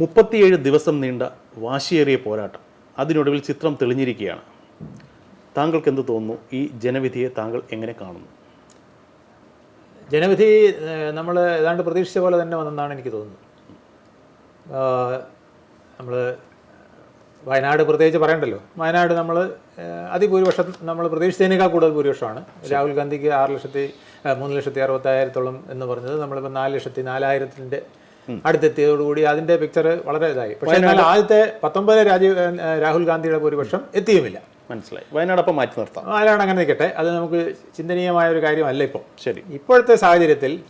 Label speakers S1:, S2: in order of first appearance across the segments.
S1: മുപ്പത്തിയേഴ് ദിവസം നീണ്ട വാശിയേറിയ പോരാട്ടം. അതിനൊടുവിൽ ചിത്രം തെളിഞ്ഞിരിക്കുകയാണ്. താങ്കൾക്ക് എന്ത് തോന്നുന്നു? ഈ ജനവിധിയെ താങ്കൾ എങ്ങനെ കാണുന്നു?
S2: ജനവിധി നമ്മൾ ഏതാണ്ട് പ്രതീക്ഷിച്ച പോലെ തന്നെ വന്നെന്നാണ് എനിക്ക് തോന്നുന്നത്. നമ്മൾ വയനാട് പ്രത്യേകിച്ച് പറയണ്ടല്ലോ. വയനാട് നമ്മൾ അതിഭൂരിപക്ഷം നമ്മൾ പ്രതീക്ഷിച്ചതിനേക്കാൾ കൂടുതൽ ഭൂരിപക്ഷമാണ്. രാഹുൽ ഗാന്ധിക്ക് ആറ് ലക്ഷത്തി മൂന്ന് ലക്ഷത്തി അറുപത്തായിരത്തോളം എന്ന് പറഞ്ഞത്. നമ്മളിപ്പോൾ നാല് ലക്ഷത്തി നാലായിരത്തിന്റെ അടുത്തെത്തിയതോടുകൂടി അതിന്റെ പിക്ചർ വളരെ ഇതായി. പക്ഷേ എന്നാൽ ആദ്യത്തെ പത്തൊമ്പത് രാജീവ് രാഹുൽ ഗാന്ധിയുടെ ഭൂരിപക്ഷം എത്തിയുമില്ല.
S1: മനസ്സിലായി. വയനാട് അപ്പം മാറ്റി നിർത്താം.
S2: വയനാട് അങ്ങനെ നിൽക്കട്ടെ. അത് നമുക്ക് ചിന്തനീയമായ ഒരു കാര്യമല്ല ഇപ്പോൾ
S1: ശരി.
S2: ഇപ്പോഴത്തെ സാഹചര്യത്തിൽ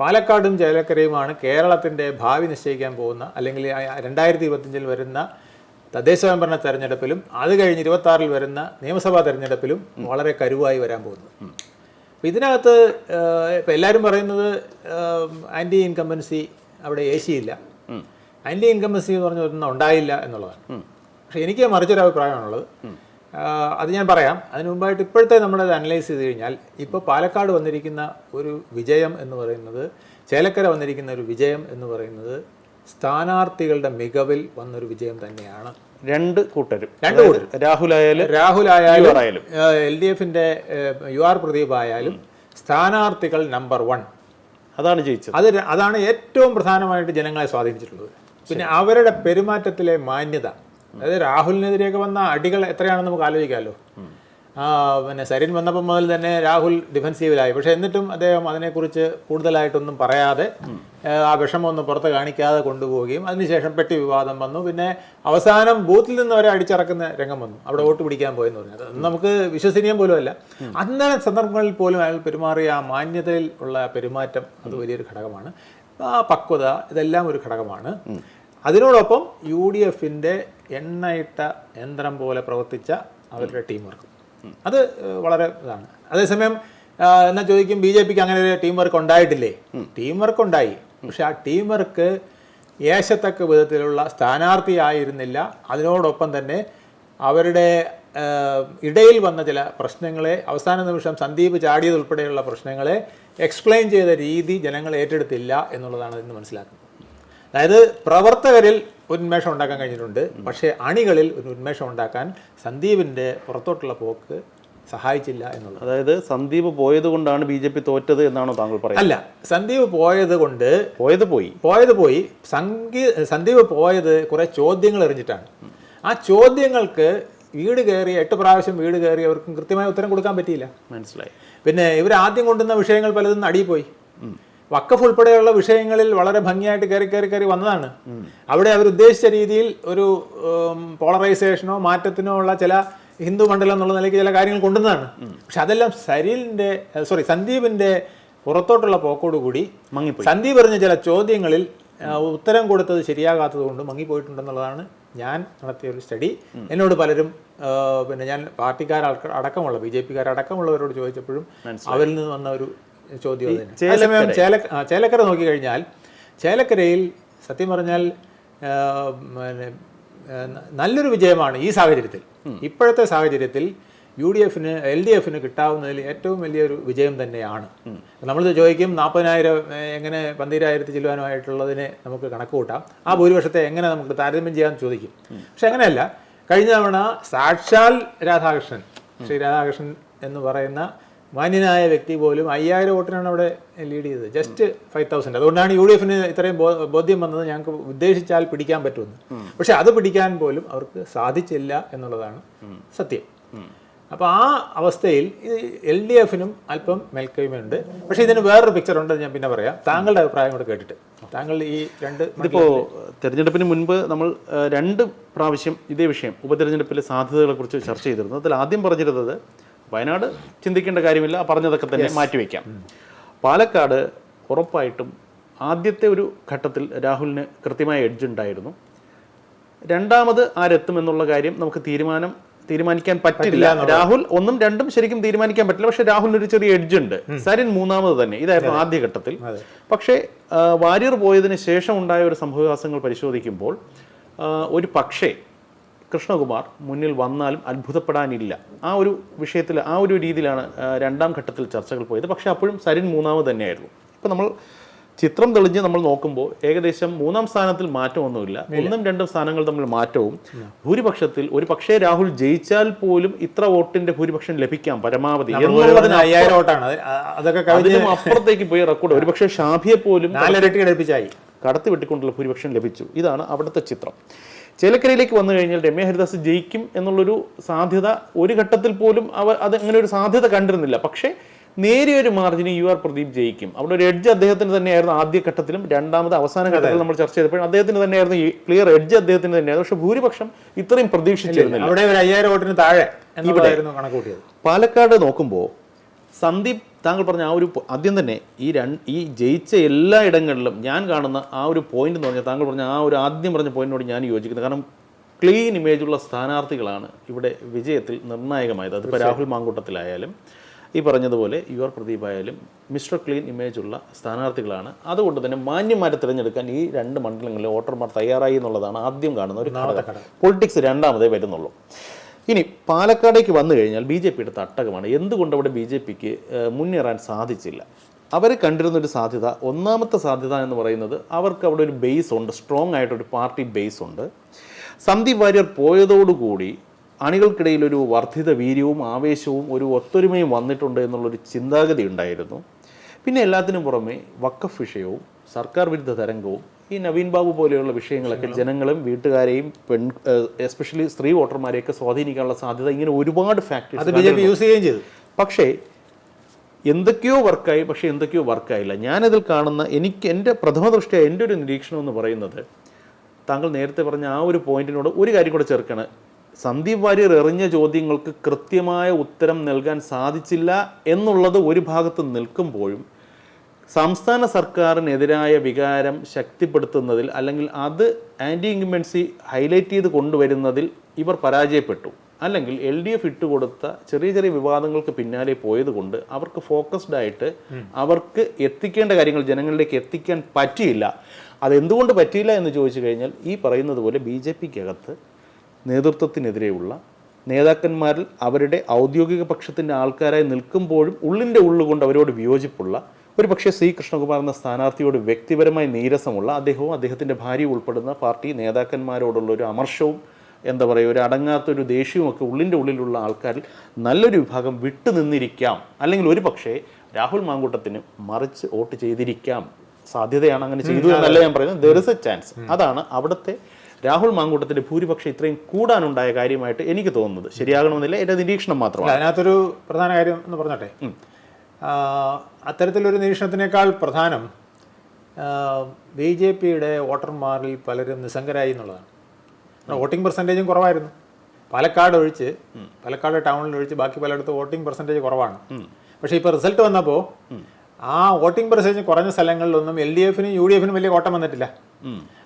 S2: പാലക്കാടും ചേലക്കരയുമാണ് കേരളത്തിന്റെ ഭാവി നിശ്ചയിക്കാൻ പോകുന്ന അല്ലെങ്കിൽ രണ്ടായിരത്തി ഇരുപത്തിയഞ്ചിൽ വരുന്ന തദ്ദേശ സ്വയംഭരണ തെരഞ്ഞെടുപ്പിലും അത് കഴിഞ്ഞ് ഇരുപത്തി വരുന്ന നിയമസഭാ തെരഞ്ഞെടുപ്പിലും വളരെ കരുവായി വരാൻ പോകുന്നത് അപ്പോൾ ഇതിനകത്ത് ഇപ്പം എല്ലാവരും പറയുന്നത് ആന്റി ഇൻകമ്പൻസി അവിടെ എ സി ഇല്ല. ആന്റി എന്ന് പറഞ്ഞ ഒന്നും ഉണ്ടായില്ല എന്നുള്ളതാണ്. പക്ഷേ എനിക്ക് മറിച്ചൊരു അഭിപ്രായമാണുള്ളത് അത് ഞാൻ പറയാം. അതിന് മുമ്പായിട്ട് ഇപ്പോഴത്തെ നമ്മളത് അനലൈസ് ചെയ്ത് കഴിഞ്ഞാൽ ഇപ്പോൾ പാലക്കാട് വന്നിരിക്കുന്ന ഒരു വിജയം എന്ന് പറയുന്നത് ചേലക്കര വന്നിരിക്കുന്ന ഒരു വിജയം എന്ന് പറയുന്നത് സ്ഥാനാർത്ഥികളുടെ മികവിൽ വന്നൊരു വിജയം തന്നെയാണ്.
S1: രണ്ട് കൂട്ടരും.
S2: രണ്ട്
S1: കൂട്ടരും. രാഹുൽ ആയാലും
S2: രാഹുൽ ആയാലും. എൽ ഡി എഫിന്റെ യു ആർ പ്രദീപ് ആയാലും സ്ഥാനാർത്ഥികൾ നമ്പർ വൺ
S1: അതാണ് ജയിച്ചത്.
S2: അത് അതാണ് ഏറ്റവും പ്രധാനമായിട്ട് ജനങ്ങളെ സ്വാധീനിച്ചിട്ടുള്ളത്. പിന്നെ അവരുടെ പെരുമാറ്റത്തിലെ മാന്യത. അതായത് രാഹുലിനെതിരെയൊക്കെ വന്ന അടികൾ എത്രയാണെന്ന് നമുക്ക് ആലോചിക്കാമല്ലോ പിന്നെ സരിൻ വന്നപ്പോൾ മുതൽ തന്നെ രാഹുൽ ഡിഫൻസീവിലായി പക്ഷേ എന്നിട്ടും അദ്ദേഹം അതിനെക്കുറിച്ച് കൂടുതലായിട്ടൊന്നും പറയാതെ ആ വിഷമമൊന്നും പുറത്ത് കാണിക്കാതെ കൊണ്ടുപോവുകയും അതിനുശേഷം പെട്ടി വിവാദം വന്നു. പിന്നെ അവസാനം ബൂത്തിൽ നിന്ന് വരെ അടിച്ചിറക്കുന്ന രംഗം വന്നു. അവിടെ വോട്ട് പിടിക്കാൻ പോയെന്ന് പറഞ്ഞു. അത് നമുക്ക് വിശ്വസനീയം പോലും അല്ല അന്നേരം സന്ദർഭങ്ങളിൽ പോലും അയാൾ പെരുമാറിയ ആ മാന്യതയിൽ ഉള്ള പെരുമാറ്റം അത് വലിയൊരു ഘടകമാണ്. ആ പക്വത ഇതെല്ലാം ഒരു ഘടകമാണ്. അതിനോടൊപ്പം യു ഡി എഫിന്റെ എണ്ണയിട്ട യന്ത്രം പോലെ പ്രവർത്തിച്ച അവരുടെ ടീം വർക്ക് അത് വളരെ ഇതാണ്. അതേസമയം എന്നാ ചോദിക്കും ബി ജെ പിക്ക് അങ്ങനെ ഒരു ടീം വർക്ക് ഉണ്ടായിട്ടില്ലേ? ടീം വർക്ക് ഉണ്ടായി. പക്ഷെ ആ ടീം വർക്ക് ഏശത്തക്ക വിധത്തിലുള്ള സ്ഥാനാർത്ഥിയായിരുന്നില്ല. അതിനോടൊപ്പം തന്നെ അവരുടെ ഇടയിൽ വന്ന ചില പ്രശ്നങ്ങളെ അവസാന നിമിഷം സന്ദീപ് ചാടിയതുൾപ്പെടെയുള്ള പ്രശ്നങ്ങളെ എക്സ്പ്ലെയിൻ ചെയ്ത രീതി ജനങ്ങൾ ഏറ്റെടുത്തില്ല എന്നുള്ളതാണ് ഇന്ന് മനസ്സിലാക്കുന്നത്. അതായത് പ്രവർത്തകരിൽ ഒരു ഉന്മേഷം ഉണ്ടാക്കാൻ കഴിഞ്ഞിട്ടുണ്ട്. പക്ഷേ അണികളിൽ ഒരു ഉന്മേഷം ഉണ്ടാക്കാൻ സന്ദീപിന്റെ പുറത്തോട്ടുള്ള പോക്ക് സഹായിച്ചില്ല എന്നുള്ളത്.
S1: അതായത് സന്ദീപ് പോയത് കൊണ്ടാണ് ബി ജെ പി തോറ്റത് എന്നാണോ താങ്കൾ പറയുന്നത്?
S2: അല്ല സന്ദീപ് പോയത് കൊണ്ട്
S1: പോയത് പോയി.
S2: പോയത് പോയി. സംഗീ സന്ദീപ് പോയത് കുറെ ചോദ്യങ്ങൾ എറിഞ്ഞിട്ടാണ്. ആ ചോദ്യങ്ങൾക്ക് വീട് കയറി എട്ട് പ്രാവശ്യം വീട് കയറി അവർക്കും കൃത്യമായ ഉത്തരം കൊടുക്കാൻ പറ്റിയില്ല.
S1: മനസ്സിലായി.
S2: പിന്നെ ഇവർ ആദ്യം കൊണ്ടുവന്ന വിഷയങ്ങൾ പലതും അടിയിൽ പോയി. വക്കഫ് ഉൾപ്പെടെയുള്ള വിഷയങ്ങളിൽ വളരെ ഭംഗിയായിട്ട് കയറി കയറി കയറി വന്നതാണ്. അവിടെ അവർ ഉദ്ദേശിച്ച രീതിയിൽ ഒരു പോളറൈസേഷനോ മാറ്റത്തിനോ ഉള്ള ചില ഹിന്ദു മണ്ഡലം എന്നുള്ള നിലയ്ക്ക് ചില കാര്യങ്ങൾ കൊണ്ടുവന്നതാണ്. പക്ഷെ അതെല്ലാം സരീലിന്റെ സോറി സന്ദീപിന്റെ പുറത്തോട്ടുള്ള പോക്കോടുകൂടി
S1: മങ്ങി
S2: സന്ദീപ് പറഞ്ഞ ചില ചോദ്യങ്ങളിൽ ഉത്തരം കൊടുത്തത് ശരിയാകാത്തത് കൊണ്ട് മങ്ങിപ്പോയിട്ടുണ്ടെന്നുള്ളതാണ് ഞാൻ നടത്തിയ ഒരു സ്റ്റഡി എന്നോട് പലരും പിന്നെ ഞാൻ പാർട്ടിക്കാർ അടക്കമുള്ള ബി ജെ പിക്കാരടക്കമുള്ളവരോട് ചോദിച്ചപ്പോഴും അവരിൽ നിന്ന് വന്ന ഒരു ചോദ്യം ചേലക്കര. നോക്കിക്കഴിഞ്ഞാൽ ചേലക്കരയിൽ സത്യം പറഞ്ഞാൽ പിന്നെ, നല്ലൊരു വിജയമാണ് ഈ സാഹചര്യത്തിൽ. ഇപ്പോഴത്തെ സാഹചര്യത്തിൽ യു ഡി എഫിന് എൽ ഡി എഫിന് കിട്ടാവുന്നതിൽ ഏറ്റവും വലിയൊരു വിജയം തന്നെയാണ്. നമ്മൾ ചോദിക്കും നാൽപ്പതിനായിരം എങ്ങനെ പന്തിരായിരത്തി ചെല്ലുവാനുമായിട്ടുള്ളതിനെ നമുക്ക് കണക്ക് കൂട്ടാം. ആ ഭൂരിപക്ഷത്തെ എങ്ങനെ നമുക്ക് താരതമ്യം ചെയ്യാമെന്ന് ചോദിക്കും. പക്ഷെ അങ്ങനെയല്ല കഴിഞ്ഞ തവണ സാക്ഷാൽ രാധാകൃഷ്ണൻ ശ്രീ രാധാകൃഷ്ണൻ എന്ന് പറയുന്ന മാന്യനായ വ്യക്തി പോലും അയ്യായിരം വോട്ടിനാണ് അവിടെ ലീഡ് ചെയ്തത്. ജസ്റ്റ് ഫൈവ് തൗസൻഡ് അതുകൊണ്ടാണ് യു ഡി എഫിന് ഇത്രയും ബോധ്യം വന്നത്. ഞങ്ങൾക്ക് ഉദ്ദേശിച്ചാൽ പിടിക്കാൻ പറ്റുമെന്ന്. പക്ഷെ അത് പിടിക്കാൻ പോലും അവർക്ക് സാധിച്ചില്ല എന്നുള്ളതാണ് സത്യം. അപ്പോൾ ആ അവസ്ഥയിൽ ഇത് എൽ ഡി എഫിനും അല്പം മേൽക്കൈമയുണ്ട്. പക്ഷേ ഇതിന് വേറൊരു പിക്ചർ ഉണ്ട് ഞാൻ പിന്നെ പറയാം. താങ്കളുടെ അഭിപ്രായം കൂടെ കേട്ടിട്ട്. താങ്കൾ ഈ രണ്ട്
S1: ഇതിപ്പോൾ തെരഞ്ഞെടുപ്പിന് മുൻപ് നമ്മൾ രണ്ട് പ്രാവശ്യം ഇതേ വിഷയം ഉപതെരഞ്ഞെടുപ്പിലെ സാധ്യതകളെ കുറിച്ച് ചർച്ച ചെയ്തിരുന്നു. അതിൽ ആദ്യം പറഞ്ഞിരുന്നത് വയനാട് ചിന്തിക്കേണ്ട കാര്യമില്ല. പറഞ്ഞതൊക്കെ തന്നെ മാറ്റിവെക്കാം. പാലക്കാട് ഉറപ്പായിട്ടും ആദ്യത്തെ ഒരു ഘട്ടത്തിൽ രാഹുലിന് കൃത്യമായ എഡ്ജ് ഉണ്ടായിരുന്നു. രണ്ടാമത് ആരെത്തുമെന്നുള്ള കാര്യം നമുക്ക് തീരുമാനം തീരുമാനിക്കാൻ പറ്റില്ല. രാഹുൽ ഒന്നും രണ്ടും ശരിക്കും തീരുമാനിക്കാൻ പറ്റില്ല. പക്ഷെ രാഹുലിന് ഒരു ചെറിയ എഡ്ജ് ഉണ്ട്. സരിൻ മൂന്നാമത് തന്നെ. ഇതായിരുന്നു ആദ്യഘട്ടത്തിൽ പക്ഷേ വാര്യർ പോയതിന് ശേഷം ഉണ്ടായ ഒരു സംഭവവികാസങ്ങൾ പരിശോധിക്കുമ്പോൾ ഒരു പക്ഷേ കൃഷ്ണകുമാർ മുന്നിൽ വന്നാലും അത്ഭുതപ്പെടാനില്ല. ആ ഒരു വിഷയത്തിൽ ആ ഒരു രീതിയിലാണ് രണ്ടാം ഘട്ടത്തിൽ ചർച്ചകൾ പോയത്. പക്ഷേ അപ്പോഴും സരിൻ മൂന്നാമത് തന്നെയായിരുന്നു. ഇപ്പം നമ്മൾ ചിത്രം തെളിഞ്ഞ് നമ്മൾ നോക്കുമ്പോൾ ഏകദേശം മൂന്നാം സ്ഥാനത്തിൽ മാറ്റമൊന്നുമില്ല. ഒന്നും രണ്ടും സ്ഥാനങ്ങൾ തമ്മിൽ മാറ്റവും. ഭൂരിപക്ഷത്തിൽ ഒരു പക്ഷേ രാഹുൽ ജയിച്ചാൽ പോലും ഇത്ര വോട്ടിന്റെ ഭൂരിപക്ഷം ലഭിക്കാം പരമാവധി അതിനും അപ്പുറത്തേക്ക് പോയി റെക്കോർഡ്. ഒരുപക്ഷെ ഷാഫിയെ പോലും കടത്തി വെട്ടിക്കൊണ്ടുള്ള ഭൂരിപക്ഷം ലഭിച്ചു. ഇതാണ് അവിടുത്തെ ചിത്രം. ചേലക്കരയിലേക്ക് വന്നു കഴിഞ്ഞാൽ രമ്യ ഹരിദാസ് ജയിക്കും എന്നുള്ളൊരു സാധ്യത ഒരു ഘട്ടത്തിൽ പോലും അവർ അത് അങ്ങനെ ഒരു സാധ്യത കണ്ടിരുന്നില്ല. പക്ഷേ നേരിയൊരു മാർജിന് യു ആർ പ്രദീപ് ജയിക്കും. അവിടെ ഒരു എഡ്ജ് അദ്ദേഹത്തിന് തന്നെയായിരുന്നു ആദ്യ ഘട്ടത്തിലും രണ്ടാമത് അവസാന ഘട്ടത്തിൽ നമ്മൾ ചർച്ച ചെയ്തപ്പോഴും അദ്ദേഹത്തിന് തന്നെയായിരുന്നു ഈ ക്ലിയർ എഡ്ജ് അദ്ദേഹത്തിന് തന്നെയായിരുന്നു. പക്ഷെ ഭൂരിപക്ഷം ഇത്രയും പ്രതീക്ഷിച്ചിരുന്നില്ല.
S2: അവിടെ ഒരു അയ്യായിരം വോട്ടിന് താഴെ
S1: പാലക്കാട് നോക്കുമ്പോൾ സന്ദീപ് താങ്കൾ പറഞ്ഞ ആ ഒരു ആദ്യം തന്നെ ഈ രണ്ട് ഈ ജയിച്ച എല്ലാ ഇടങ്ങളിലും ഞാൻ കാണുന്ന ആ ഒരു പോയിന്റ് എന്ന് പറഞ്ഞാൽ താങ്കൾ പറഞ്ഞ ആ ഒരു ആദ്യം പറഞ്ഞ പോയിന്റിനോട് ഞാൻ യോജിക്കുന്നത് കാരണം ക്ലീൻ ഇമേജുള്ള സ്ഥാനാർത്ഥികളാണ് ഇവിടെ വിജയത്തിൽ നിർണായകമായത്. അതിപ്പോൾ രാഹുൽ മാങ്കൂട്ടത്തിലായാലും ഈ പറഞ്ഞതുപോലെ യു ആർ പ്രദീപ് ആയാലും മിസ്റ്റർ ക്ലീൻ ഇമേജുള്ള സ്ഥാനാർത്ഥികളാണ്. അതുകൊണ്ട് തന്നെ മാന്യന്മാരെ തിരഞ്ഞെടുക്കാൻ ഈ രണ്ട് മണ്ഡലങ്ങളിലെ വോട്ടർമാർ തയ്യാറായി എന്നുള്ളതാണ് ആദ്യം കാണുന്ന ഒരു പൊളിറ്റിക്സ് രണ്ടാമതേ വരുന്നുള്ളൂ. ഇനി പാലക്കാടേക്ക് വന്നു കഴിഞ്ഞാൽ ബി ജെ പിയുടെ തട്ടകമാണ്. എന്തുകൊണ്ട് അവിടെ ബി ജെ പിക്ക് മുന്നേറാൻ സാധിച്ചില്ല? അവർ കണ്ടിരുന്നൊരു സാധ്യത ഒന്നാമത്തെ സാധ്യത എന്ന് പറയുന്നത് അവർക്ക് അവിടെ ഒരു ബേസ് ഉണ്ട് സ്ട്രോങ് ആയിട്ടൊരു പാർട്ടി ബേസ് ഉണ്ട്. സന്ദീപ് വാര്യർ പോയതോടുകൂടി അണികൾക്കിടയിൽ ഒരു വർദ്ധിത വീര്യവും ആവേശവും ഒരു ഒത്തൊരുമയും വന്നിട്ടുണ്ട് എന്നുള്ളൊരു ചിന്താഗതി ഉണ്ടായിരുന്നു. പിന്നെ എല്ലാത്തിനും പുറമെ വക്കഫ് വിഷയവും സർക്കാർ വിരുദ്ധ തരംഗവും ഈ നവീൻ ബാബു പോലെയുള്ള വിഷയങ്ങളൊക്കെ ജനങ്ങളും വീട്ടുകാരെയും പെൺ എസ്പെഷ്യലി സ്ത്രീ വോട്ടർമാരെയൊക്കെ സ്വാധീനിക്കാനുള്ള സാധ്യത ഇങ്ങനെ ഒരുപാട് ഫാക്ടേഴ്സ്
S2: യൂസ് ചെയ്യുകയും ചെയ്തു.
S1: പക്ഷേ എന്തൊക്കെയോ വർക്കായി പക്ഷേ എന്തൊക്കെയോ വർക്കായില്ല. ഞാനതിൽ കാണുന്ന എനിക്ക് എന്റെ പ്രഥമ ദൃഷ്ടിയ എന്റെ ഒരു നിരീക്ഷണം എന്ന് പറയുന്നത് താങ്കൾ നേരത്തെ പറഞ്ഞ ആ ഒരു പോയിന്റിനോട് ഒരു കാര്യം കൂടെ ചേർക്കണം. സന്ദീപ് വാര്യർ എറിഞ്ഞ ചോദ്യങ്ങൾക്ക് കൃത്യമായ ഉത്തരം നൽകാൻ സാധിച്ചില്ല എന്നുള്ളത് ഒരു ഭാഗത്ത് നിൽക്കുമ്പോഴും സംസ്ഥാന സർക്കാരിനെതിരായ വികാരം ശക്തിപ്പെടുത്തുന്നതിൽ അല്ലെങ്കിൽ അത് ആന്റി ഇൻകമ്പൻസി ഹൈലൈറ്റ് ചെയ്ത് കൊണ്ടുവരുന്നതിൽ ഇവർ പരാജയപ്പെട്ടു. അല്ലെങ്കിൽ എൽ ഡി എഫ് ഇട്ടുകൊടുത്ത ചെറിയ ചെറിയ വിവാദങ്ങൾക്ക് പിന്നാലെ പോയതുകൊണ്ട് അവർക്ക് ഫോക്കസ്ഡ് ആയിട്ട് അവർക്ക് എത്തിക്കേണ്ട കാര്യങ്ങൾ ജനങ്ങളിലേക്ക് എത്തിക്കാൻ പറ്റിയില്ല. അതെന്തുകൊണ്ട് പറ്റിയില്ല എന്ന് ചോദിച്ചു കഴിഞ്ഞാൽ ഈ പറയുന്നത് പോലെ ബി ജെ പിക്കകത്ത് നേതൃത്വത്തിനെതിരെയുള്ള നേതാക്കന്മാരിൽ അവരുടെ ഔദ്യോഗിക പക്ഷത്തിന്റെ ആൾക്കാരായി നിൽക്കുമ്പോഴും ഉള്ളിന്റെ ഉള്ളുകൊണ്ട് അവരോട് വിയോജിപ്പുള്ള ഒരു പക്ഷേ സി കൃഷ്ണകുമാർ എന്ന സ്ഥാനാർത്ഥിയോട് വ്യക്തിപരമായി നീരസമുള്ള അദ്ദേഹവും അദ്ദേഹത്തിന്റെ ഭാര്യ ഉൾപ്പെടുന്ന പാർട്ടി നേതാക്കന്മാരോടുള്ള ഒരു അമർഷവും എന്താ പറയുക ഒരു അടങ്ങാത്തൊരു ദേഷ്യവുമൊക്കെ ഉള്ളിന്റെ ഉള്ളിലുള്ള ആൾക്കാരിൽ നല്ലൊരു വിഭാഗം വിട്ടുനിന്നിരിക്കാം അല്ലെങ്കിൽ ഒരു പക്ഷേ രാഹുൽ മാങ്കൂട്ടത്തിന് മറിച്ച് വോട്ട് ചെയ്തിരിക്കാം. സാധ്യതയാണ് അങ്ങനെ ചെയ്തു എന്നല്ല ഞാൻ പറയുന്നത്. ദർ ഇസ് എ ചാൻസ് അതാണ് അവിടുത്തെ രാഹുൽ മാങ്കൂട്ടത്തിന്റെ ഭൂരിപക്ഷം ഇത്രയും കൂടാനുണ്ടായ കാര്യമായിട്ട് എനിക്ക് തോന്നുന്നത്. ശരിയാകണമെന്നില്ല. എന്റെ നിരീക്ഷണം മാത്രമാണ്.
S2: അതിനകത്തൊരു പ്രധാന കാര്യം എന്ന് പറഞ്ഞോട്ടെ? അത്തരത്തിലൊരു നിരീക്ഷണത്തിനേക്കാൾ പ്രധാനം ബി ജെ പിയുടെ വോട്ടർമാരിൽ പലരും നിസ്സംഗരായി എന്നുള്ളതാണ്. വോട്ടിംഗ് പെർസെന്റേജും കുറവായിരുന്നു. പാലക്കാട് ഒഴിച്ച് പാലക്കാട് ടൗണിൽ ഒഴിച്ച് ബാക്കി പലയിടത്തും വോട്ടിംഗ് പെർസെന്റേജ് കുറവാണ്. പക്ഷേ ഇപ്പോൾ റിസൾട്ട് വന്നപ്പോൾ ആ വോട്ടിംഗ് പെർസെന്റേജ് കുറഞ്ഞ സ്ഥലങ്ങളിലൊന്നും എൽ ഡി എഫിനും യു ഡി എഫിനും വലിയ കോട്ടം വന്നിട്ടില്ല.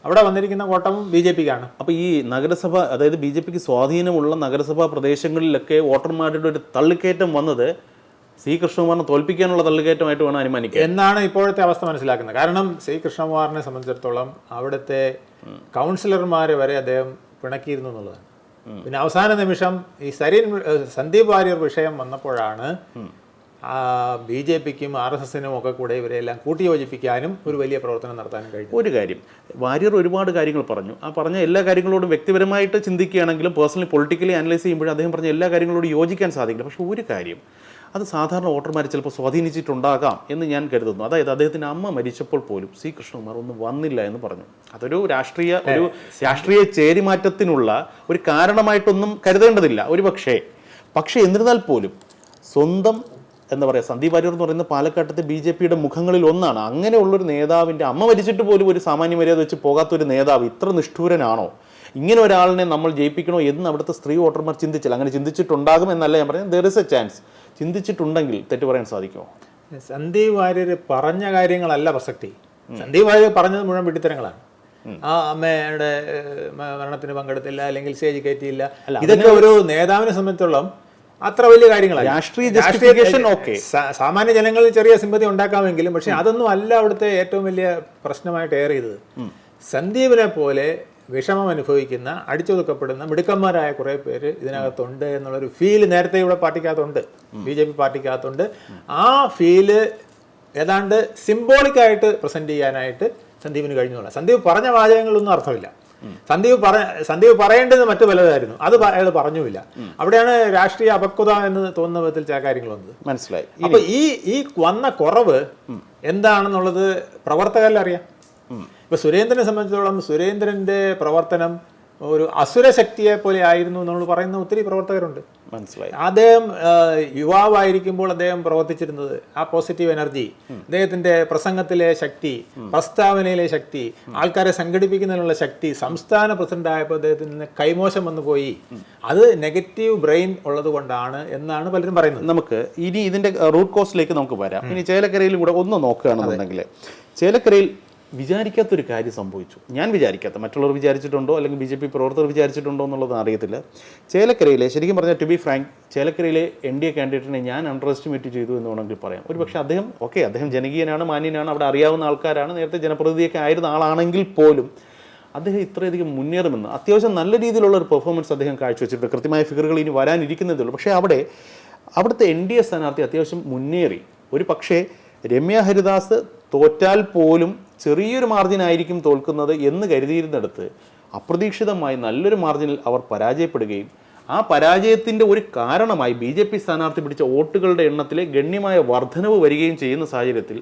S2: അവിടെ വന്നിരിക്കുന്ന കോട്ടം ബി ജെ പിക്കാണ്.
S1: അപ്പോൾ ഈ നഗരസഭ അതായത് ബി ജെ പിക്ക് സ്വാധീനമുള്ള നഗരസഭാ പ്രദേശങ്ങളിലൊക്കെ വോട്ടർമാരുടെ ഒരു തള്ളിക്കയറ്റം വന്നത് സി കൃഷ്ണകുമാറിനെ തോൽപ്പിക്കാനുള്ള തള്ളുകയറ്റമായിട്ട് വേണം അനുമാനിക്കുക
S2: എന്നാണ് ഇപ്പോഴത്തെ അവസ്ഥ മനസ്സിലാക്കുന്നത്. കാരണം സി കൃഷ്ണകുമാറിനെ സംബന്ധിച്ചിടത്തോളം അവിടുത്തെ കൗൺസിലർമാർ വരെ അദ്ദേഹം പിണക്കിയിരുന്നു എന്നുള്ളതാണ്. പിന്നെ അവസാന നിമിഷം ഈ സരീൻ സന്ദീപ് വാര്യർ വിഷയം വന്നപ്പോഴാണ് ബി ജെ പിക്കും ആർ എസ് എസിനും ഒക്കെ കൂടെ ഇവരെല്ലാം കൂട്ടിയോജിപ്പിക്കാനും ഒരു വലിയ പ്രവർത്തനം നടത്താനും കഴിഞ്ഞു.
S1: ഒരു കാര്യം വാര്യർ ഒരുപാട് കാര്യങ്ങൾ പറഞ്ഞു. ആ പറഞ്ഞ എല്ലാ കാര്യങ്ങളോടും വ്യക്തിപരമായിട്ട് ചിന്തിക്കുകയാണെങ്കിലും പേഴ്സണലി പൊളിറ്റിക്കലി അനലൈസ് ചെയ്യുമ്പോൾ അദ്ദേഹം പറഞ്ഞ എല്ലാ കാര്യങ്ങളോടും യോജിക്കാൻ സാധിക്കില്ല. പക്ഷേ ഒരു കാര്യം അത് സാധാരണ വോട്ടർമാരെ ചിലപ്പോൾ സ്വാധീനിച്ചിട്ടുണ്ടാകാം എന്ന് ഞാൻ കരുതുന്നു. അതായത് അദ്ദേഹത്തിന്റെ അമ്മ മരിച്ചപ്പോൾ പോലും സി കൃഷ്ണകുമാർ ഒന്നും വന്നില്ല എന്ന് പറഞ്ഞു. അതൊരു രാഷ്ട്രീയ ഒരു രാഷ്ട്രീയ ചേരിമാറ്റത്തിനുള്ള ഒരു കാരണമായിട്ടൊന്നും കരുതേണ്ടതില്ല. ഒരു പക്ഷേ പക്ഷേ എന്നിരുന്നാൽ പോലും സ്വന്തം എന്താ പറയുക സന്ദീപ് വാര്യർ എന്ന് പറയുന്ന പാലക്കാട്ടത്തെ ബി ജെ പിയുടെ മുഖങ്ങളിൽ ഒന്നാണ്. അങ്ങനെയുള്ളൊരു നേതാവിന്റെ അമ്മ മരിച്ചിട്ട് പോലും ഒരു സാമാന്യ മര്യാദ വെച്ച് പോകാത്തൊരു നേതാവ് ഇത്ര നിഷ്ഠൂരനാണോ? ഇങ്ങനെ ഒരാളിനെ നമ്മൾ ജയിപ്പിക്കണോ എന്ന് അവിടുത്തെ സ്ത്രീ വോട്ടർമാർ ചിന്തിച്ചില്ല. അങ്ങനെ ചിന്തിച്ചിട്ടുണ്ടാകും എന്നല്ല ഞാൻ പറഞ്ഞത് ദർ ഇസ് എ ചാൻസ് ചിന്തിച്ചിട്ടുണ്ടെങ്കിൽ തെറ്റ് പറയാൻ സാധിക്കുമോ?
S2: സന്ദീപ് വാര്യർ പറഞ്ഞ കാര്യങ്ങളല്ല പ്രസക്തി. സന്ദീപ് വാര്യർ പറഞ്ഞത് മുഴുവൻ വിട്ടിത്തരങ്ങളാണ്. ആ അമ്മയുടെ മരണത്തിന് പങ്കെടുത്തില്ല അല്ലെങ്കിൽ സ്റ്റേജ് കയറ്റിയില്ല. ഇതൊക്കെ ഒരു നേതാവിനെ സംബന്ധിച്ചോളം അത്ര വലിയ കാര്യങ്ങളല്ല.
S1: രാഷ്ട്രീയ ജസ്റ്റിഫിക്കേഷൻ
S2: ഓക്കെ സാമാന്യ ജനങ്ങളിൽ ചെറിയ സിമ്പതി ഉണ്ടാക്കാമെങ്കിലും പക്ഷെ അതൊന്നും അല്ല അവിടുത്തെ ഏറ്റവും വലിയ പ്രശ്നമായിട്ട് ഏറെ ചെയ്തത്. സന്ദീപിനെ പോലെ വിഷമം അനുഭവിക്കുന്ന അടിച്ചൊതുക്കപ്പെടുന്ന മിടുക്കന്മാരായ കുറേ പേര് ഇതിനകത്തുണ്ട് എന്നുള്ളൊരു ഫീൽ നേരത്തെ ഇവിടെ പാർട്ടിക്കകത്തുണ്ട്. ബി ജെ പി പാർട്ടിക്കകത്തുണ്ട്. ആ ഫീൽ ഏതാണ്ട് സിംബോളിക്കായിട്ട് പ്രസന്റ് ചെയ്യാനായിട്ട് സന്ദീപിന് കഴിഞ്ഞു എന്നുള്ളത് സന്ദീപ് പറഞ്ഞ വാചകങ്ങളൊന്നും അർത്ഥമില്ല. സന്ദീപ് പറ സന്ദീപ് പറയേണ്ടത് മറ്റു പലതായിരുന്നു. അത് അയാൾ പറഞ്ഞുമില്ല. അവിടെയാണ് രാഷ്ട്രീയ അപക്വത എന്ന് തോന്നുന്ന വിധത്തിൽ ചില കാര്യങ്ങൾ വന്നത്.
S1: മനസ്സിലായി.
S2: അപ്പൊ ഈ ഈ വന്ന കുറവ് എന്താണെന്നുള്ളത് പ്രവർത്തകരിൽ അറിയാം. ഇപ്പൊ സുരേന്ദ്രനെ സംബന്ധിച്ചിടത്തോളം സുരേന്ദ്രന്റെ പ്രവർത്തനം ഒരു അസുര ശക്തിയെ പോലെ ആയിരുന്നു നമ്മൾ പറയുന്ന ഒത്തിരി പ്രവർത്തകരുണ്ട്.
S1: മനസ്സിലായി.
S2: അദ്ദേഹം യുവാവായിരിക്കുമ്പോൾ അദ്ദേഹം പ്രവർത്തിച്ചിരുന്നത് ആ പോസിറ്റീവ് എനർജി അദ്ദേഹത്തിന്റെ പ്രസംഗത്തിലെ ശക്തി പ്രസ്താവനയിലെ ശക്തി ആൾക്കാരെ സംഘടിപ്പിക്കുന്നതിനുള്ള ശക്തി സംസ്ഥാന പ്രസിഡന്റ് ആയപ്പോൾ അദ്ദേഹത്തിന് കൈമോശം വന്നു പോയി. അത് നെഗറ്റീവ് ബ്രെയിൻ ഉള്ളത് കൊണ്ടാണ് എന്നാണ് പലരും പറയുന്നത്.
S1: നമുക്ക് ഇനി ഇതിന്റെ റൂട്ട് കോസിലേക്ക് നമുക്ക് വരാം. ഇനി ചേലക്കരയിൽ കൂടെ ഒന്ന് നോക്കുകയാണെന്നുണ്ടെങ്കിൽ ചേലക്കരയിൽ വിചാരിക്കാത്തൊരു കാര്യം സംഭവിച്ചു. ഞാൻ വിചാരിക്കാത്ത മറ്റുള്ളവർ വിചാരിച്ചിട്ടുണ്ടോ അല്ലെങ്കിൽ ബി ജെ പി പ്രവർത്തകർ വിചാരിച്ചിട്ടുണ്ടോ എന്നുള്ളത് അറിയത്തില്ല. ചേലക്കരയിലെ ശരിക്കും പറഞ്ഞാൽ ടു ബി ഫ്രാങ്ക് ചേലക്കരയിലെ എൻ ഡി എ കാൻഡിഡേറ്റിനെ ഞാൻ അണ്ടർ എസ്റ്റിമേറ്റ് ചെയ്തു എന്ന് വേണമെങ്കിൽ പറയാം. ഒരു പക്ഷേ അദ്ദേഹം ഓക്കെ അദ്ദേഹം ജനകീയനാണ് മാന്യനാണ് അവിടെ അറിയാവുന്ന ആൾക്കാരാണ് നേരത്തെ ജനപ്രതിനിധിയൊക്കെ ആയിരുന്ന ആളാണെങ്കിൽ പോലും അദ്ദേഹം ഇത്രയധികം മുന്നേറുമെന്ന് അത്യാവശ്യം നല്ല രീതിയിലുള്ള ഒരു പെർഫോമൻസ് അദ്ദേഹം കാഴ്ചവെച്ചിട്ടുണ്ട്. കൃത്യമായ ഫിഗറുകൾ ഇനി വരാനിരിക്കുന്നതേ ഉള്ളൂ. പക്ഷേ അവിടെ അവിടുത്തെ എൻ ഡി എ സ്ഥാനാർത്ഥി അത്യാവശ്യം മുന്നേറി. ഒരു പക്ഷേ രമ്യ ഹരിദാസ് തോറ്റാൽ പോലും ചെറിയൊരു മാർജിനായിരിക്കും തോൽക്കുന്നത് എന്ന് കരുതിയിരുന്നിടത്ത് അപ്രതീക്ഷിതമായി നല്ലൊരു മാർജിനിൽ അവർ പരാജയപ്പെടുകയും ആ പരാജയത്തിന്റെ ഒരു കാരണമായി ബി ജെ പി സ്ഥാനാർത്ഥി പിടിച്ച വോട്ടുകളുടെ എണ്ണത്തിലെ ഗണ്യമായ വർധനവ് വരികയും ചെയ്യുന്ന സാഹചര്യത്തിൽ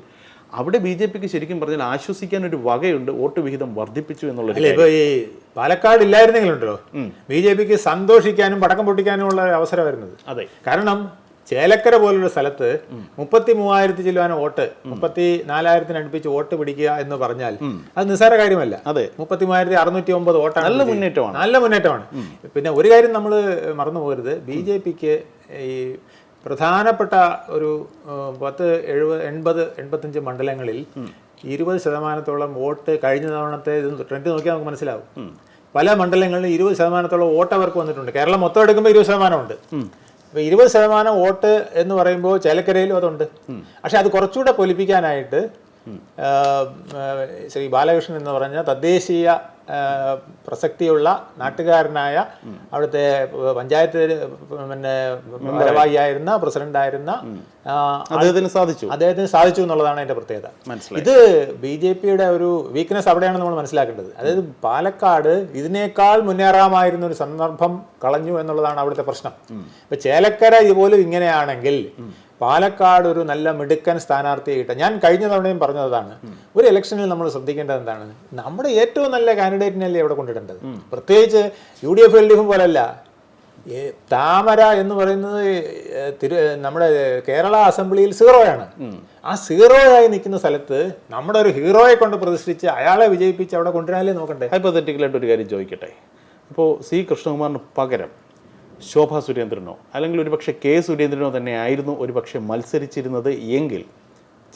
S1: അവിടെ ബി ജെ പിക്ക് ശരിക്കും പറഞ്ഞാൽ ആശ്വസിക്കാൻ ഒരു വകയുണ്ട് വോട്ട് വിഹിതം വർദ്ധിപ്പിച്ചു എന്നുള്ളത്
S2: ഇപ്പോൾ ഇപ്പൊ ഈ പാലക്കാട് ഇല്ലായിരുന്നെങ്കിലുണ്ടല്ലോ. ബി ജെ പിക്ക് സന്തോഷിക്കാനും പടക്കം പൊട്ടിക്കാനും ഉള്ള അവസരമായിരുന്നത്
S1: അതെ.
S2: കാരണം ചേലക്കര പോലുള്ള സ്ഥലത്ത് മുപ്പത്തി മൂവായിരത്തി ചില്ലുവാന വോട്ട് മുപ്പത്തി നാലായിരത്തിന് അടുപ്പിച്ച് വോട്ട് പിടിക്കുക എന്ന് പറഞ്ഞാൽ അത് നിസ്സാര കാര്യമല്ല.
S1: അതെ.
S2: മുപ്പത്തി മൂവായിരത്തി അറുന്നൂറ്റി ഒമ്പത് വോട്ടാണ്
S1: നല്ല മുന്നേറ്റമാണ്.
S2: നല്ല മുന്നേറ്റമാണ്. പിന്നെ ഒരു കാര്യം നമ്മൾ മറന്നു പോകരുത്. ബി ജെ പിക്ക് ഈ പ്രധാനപ്പെട്ട ഒരു പത്ത് എഴുപത് എൺപത് എൺപത്തഞ്ച് മണ്ഡലങ്ങളിൽ ഇരുപത് ശതമാനത്തോളം വോട്ട് കഴിഞ്ഞ തവണത്തെ ഇത് ട്രെൻഡ് നോക്കിയാൽ നമുക്ക് മനസ്സിലാവും. പല മണ്ഡലങ്ങളിലും ഇരുപത് ശതമാനത്തോളം വോട്ട് അവർക്ക് വന്നിട്ടുണ്ട്. കേരളം മൊത്തം എടുക്കുമ്പോൾ ഇരുപത് ശതമാനമുണ്ട്. അപ്പൊ ഇരുപത് ശതമാനം വോട്ട് എന്ന് പറയുമ്പോൾ ചേലക്കരയിലും അതുണ്ട്. പക്ഷെ അത് കുറച്ചുകൂടെ പൊലിപ്പിക്കാനായിട്ട് ശ്രീ ബാലകൃഷ്ണൻ എന്ന് പറഞ്ഞ തദ്ദേശീയ പ്രസക്തിയുള്ള നാട്ടുകാരനായ അവിടുത്തെ പഞ്ചായത്ത് പിന്നെ ഭാരവാഹിയായിരുന്ന പ്രസിഡന്റായിരുന്ന
S1: അദ്ദേഹത്തിന് സാധിച്ചു.
S2: അദ്ദേഹത്തിന് സാധിച്ചു എന്നുള്ളതാണ് അതിന്റെ പ്രത്യേകത. ഇത് ബി ജെ പിയുടെ ഒരു വീക്ക്നെസ് അവിടെയാണ് നമ്മൾ മനസ്സിലാക്കേണ്ടത്. അതായത് പാലക്കാട് ഇതിനേക്കാൾ മുന്നേറാമായിരുന്ന ഒരു സന്ദർഭം കളഞ്ഞു എന്നുള്ളതാണ് അവിടുത്തെ പ്രശ്നം. ഇപ്പൊ ചേലക്കര ഇതുപോലും ഇങ്ങനെയാണെങ്കിൽ പാലക്കാട് ഒരു നല്ല മിടുക്കൻ സ്ഥാനാർത്ഥിയെ കിട്ടാൻ. ഞാൻ കഴിഞ്ഞ തവണയും പറഞ്ഞതാണ് ഒരു ഇലക്ഷനിൽ നമ്മൾ ശ്രദ്ധിക്കേണ്ടത് എന്താണ്? നമ്മുടെ ഏറ്റവും നല്ല കാൻഡിഡേറ്റിനല്ലേ എവിടെ കൊണ്ടിടേണ്ടത്? പ്രത്യേകിച്ച് U D F L D എഫും പോലല്ല താമര എന്ന് പറയുന്നത് തിരു നമ്മുടെ കേരള അസംബ്ലിയിൽ സീറോയാണ്. ആ സീറോയായി നിൽക്കുന്ന സ്ഥലത്ത് നമ്മുടെ ഒരു ഹീറോയെ കൊണ്ട് പ്രതിഷ്ഠിച്ച് അയാളെ വിജയിപ്പിച്ച് അവിടെ കൊണ്ടുവരാനല്ലേ നോക്കണ്ടേ?
S1: ഹൈപ്പത്തറ്റിക്കലായിട്ട് ഒരു കാര്യം ചോദിക്കട്ടെ. ഇപ്പോൾ സി കൃഷ്ണകുമാറിന് പകരം ശോഭ സുരേന്ദ്രനോ അല്ലെങ്കിൽ ഒരുപക്ഷെ കെ സുരേന്ദ്രനോ തന്നെ ആയിരുന്നു ഒരുപക്ഷെ മത്സരിച്ചിരുന്നത് എങ്കിൽ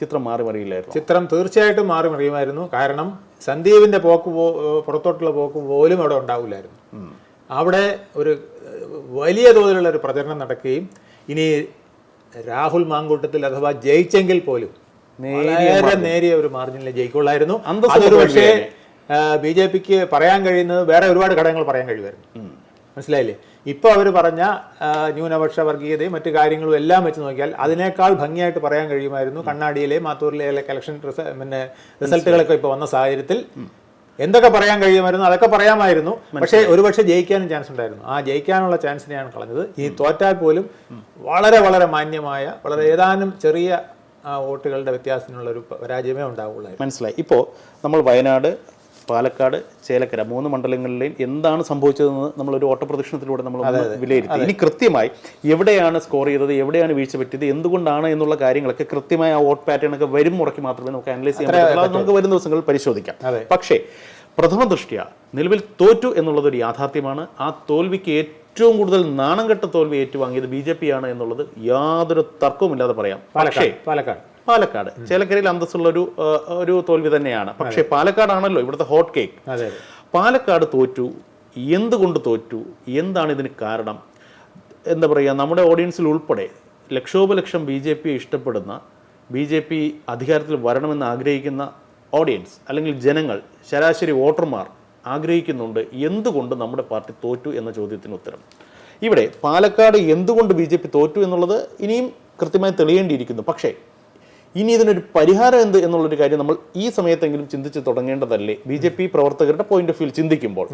S1: ചിത്രം മാറി മറിയില്ലായിരുന്നു.
S2: ചിത്രം തീർച്ചയായിട്ടും മാറി മറിയുമായിരുന്നു. കാരണം സന്ദീപിന്റെ പോക്ക് പോ പുറത്തോട്ടുള്ള പോക്ക് പോലും അവിടെ ഉണ്ടാവില്ലായിരുന്നു. അവിടെ ഒരു വലിയ തോതിലുള്ള ഒരു പ്രചരണം നടക്കുകയും ഇനി രാഹുൽ മാങ്കൂട്ടത്തിൽ അഥവാ ജയിച്ചെങ്കിൽ പോലും വളരെ നേരിയ ഒരു മാർജിനിൽ ജയിക്കുള്ളായിരുന്നു. അതൊരു പക്ഷേ ബി ജെ പിക്ക് പറയാൻ കഴിയുന്നത് വേറെ ഒരുപാട് ഘടകങ്ങൾ പറയാൻ കഴിയുമായിരുന്നു. മനസ്സിലായില്ലേ? ഇപ്പോൾ അവർ പറഞ്ഞ ന്യൂനപക്ഷ വർഗീയതയും മറ്റു കാര്യങ്ങളും എല്ലാം വെച്ച് നോക്കിയാൽ അതിനേക്കാൾ ഭംഗിയായിട്ട് പറയാൻ കഴിയുമായിരുന്നു കണ്ണാടിയിലെ മാത്തൂരിലെ ഇലക്ഷൻ പിന്നെ റിസൾട്ടുകളൊക്കെ ഇപ്പോൾ വന്ന സാഹചര്യത്തിൽ. എന്തൊക്കെ പറയാൻ കഴിയുമായിരുന്നു? അതൊക്കെ പറയാമായിരുന്നു. പക്ഷേ ഒരുപക്ഷെ ജയിക്കാനും ചാൻസ് ഉണ്ടായിരുന്നു. ആ ജയിക്കാനുള്ള ചാൻസിനെയാണ് കളഞ്ഞത്. ഈ തോറ്റാൽ പോലും വളരെ വളരെ മാന്യമായ വളരെ ഏതാനും ചെറിയ വോട്ടുകളുടെ വ്യത്യാസത്തിനുള്ള ഒരു പരാജയമേ ഉണ്ടാവുള്ളൂ
S1: മനസ്സിലായി. ഇപ്പോൾ നമ്മൾ വയനാട് പാലക്കാട് ചേലക്കര മൂന്ന് മണ്ഡലങ്ങളിലെയും എന്താണ് സംഭവിച്ചതെന്ന് നമ്മളൊരു ഓട്ടപ്രദക്ഷിണത്തിലൂടെ നമ്മൾ വിലയിരുത്തി. ഇനി കൃത്യമായി എവിടെയാണ് സ്കോർ ചെയ്തത് എവിടെയാണ് വീഴ്ച പറ്റിയത് എന്തുകൊണ്ടാണ് എന്നുള്ള കാര്യങ്ങളൊക്കെ കൃത്യമായ ആ വോട്ട് പാറ്റേൺ ഒക്കെ വരും മുറയ്ക്ക് മാത്രമേ നമുക്ക് അനലൈസ് ചെയ്യാൻ പറ്റുള്ളൂ നമുക്ക് വരും ദിവസങ്ങളിൽ പരിശോധിക്കാം. പക്ഷേ പ്രഥമ ദൃഷ്ടിയ നിലവിൽ തോറ്റു എന്നുള്ളത് ഒരു യാഥാർത്ഥ്യമാണ്. ആ തോൽവിക്ക് ഏറ്റവും കൂടുതൽ നാണം കെട്ട തോൽവി ഏറ്റുവാങ്ങിയത് ബി ജെ പി ആണ് എന്നുള്ളത് യാതൊരു തർക്കവുമില്ലാതെ പറയാം. പക്ഷേ
S2: പാലക്കാട്. പാലക്കാട്.
S1: ചേലക്കരയിൽ അന്തസ്സുള്ള ഒരു ഒരു തോൽവി തന്നെയാണ്. പക്ഷേ പാലക്കാടാണല്ലോ ഇവിടുത്തെ ഹോട്ട് കേക്ക് പാലക്കാട് തോറ്റു എന്തുകൊണ്ട് തോറ്റു എന്താണ് ഇതിന് കാരണം? എന്താ പറയുക നമ്മുടെ ഓഡിയൻസിൽ ഉൾപ്പെടെ ലക്ഷോപലക്ഷം ബി ജെ പിയെ ഇഷ്ടപ്പെടുന്ന ബി ജെ പി അധികാരത്തിൽ വരണമെന്ന് ആഗ്രഹിക്കുന്ന ഓഡിയൻസ് അല്ലെങ്കിൽ ജനങ്ങൾ ശരാശരി വോട്ടർമാർ ആഗ്രഹിക്കുന്നുണ്ട് എന്തുകൊണ്ട് നമ്മുടെ പാർട്ടി തോറ്റു എന്ന ചോദ്യത്തിന് ഉത്തരം. ഇവിടെ പാലക്കാട് എന്തുകൊണ്ട് ബി ജെ പി തോറ്റു എന്നുള്ളത് ഇനിയും കൃത്യമായി തെളിയേണ്ടിയിരിക്കുന്നു. പക്ഷേ ഇനി ഇതിനൊരു പരിഹാരം എന്ത് എന്നുള്ളൊരു കാര്യം നമ്മൾ ഈ സമയത്തെങ്കിലും ചിന്തിച്ച് തുടങ്ങേണ്ടതല്ലേ? ബി ജെ പി പ്രവർത്തകരുടെ പോയിന്റ് ഓഫ് വ്യൂ ചിന്തിക്കുമ്പോൾ